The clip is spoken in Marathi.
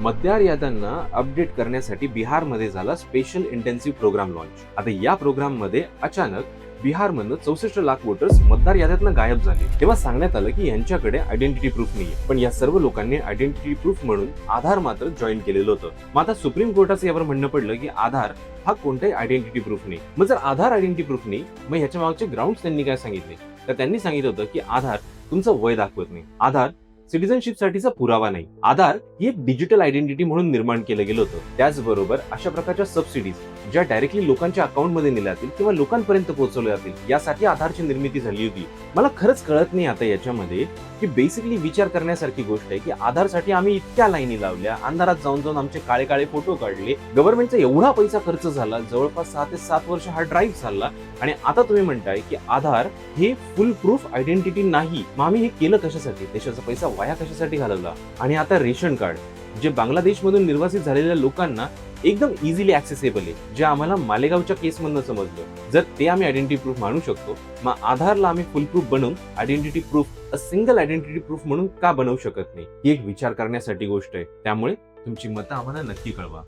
मतदार याद्यांना अपडेट करण्यासाठी बिहारमध्ये झाला स्पेशल इंटेन्सिव्ह प्रोग्राम लॉन्च आता या प्रोग्राममध्ये अचानक बिहारमधनं चौसष्ट लाख वोटर्स मतदार याद्यातनं गायब झाले. तेव्हा सांगण्यात आलं की यांच्याकडे आयडेंटिटी प्रूफ नाही पण या सर्व लोकांनी आयडेंटिटी प्रूफ म्हणून आधार मात्र जॉईन केलेलं होतं. मग आता सुप्रीम कोर्टाचं यावर म्हणणं पडलं की आधार हा कोणताही आयडेंटिटी प्रूफ नाही. मग जर आधार आयडेंटिटी प्रूफ नाही मग ह्याच्या मागचे ग्राउंड त्यांनी काय सांगितले? तर त्यांनी सांगितलं होतं की आधार तुमचं वय दाखवत नाही. आधार सिटिझनशिप साठीचा पुरावा नाही. आधार ही एक डिजिटल आयडेंटिटी म्हणून निर्माण केलं गेलं होतं. त्याचबरोबर अशा प्रकारच्या सबसिडीज ज्या डायरेक्टली लोकांच्या अकाउंटमध्ये नेल्या जातील किंवा लोकांपर्यंत पोहोचवल्या जातील यासाठी आधारची निर्मिती झाली होती. मला खरंच कळत नाही आता याच्यामध्ये की बेसिकली विचार करण्यासारखी गोष्ट आहे की आधारसाठी आम्ही इतक्या लाईनी लावल्या अंधारात जाऊन जाऊन आमचे काळे काळे फोटो काढले. गव्हर्नमेंटचा एवढा पैसा खर्च झाला जवळपास सहा ते सात वर्ष हा ड्राईव्ह चालला आणि आता तुम्ही म्हणताय की आधार हे फुल प्रूफ आयडेंटिटी नाही. मग आम्ही हे केलं कशासाठी? देशाचा पैसा वाया कशासाठी घालवला? आणि आता रेशन कार्ड. जे बांगलादेशमधून निर्वासित झालेल्या लोकांना एकदम इझिली ऍक्सेसेबल आहे जे आम्हाला मालेगावच्या केसमधनं समजलं. जर ते आम्ही आयडेंटिटी प्रूफ मानू शकतो मग आधारला आम्ही फुल प्रूफ बनवून identity proof a single identity proof म्हणून का बनवू शकत नाही? ही एक विचार करण्यासाठी गोष्ट आहे. त्यामुळे तुमची मतं आम्हाला नक्की कळवा.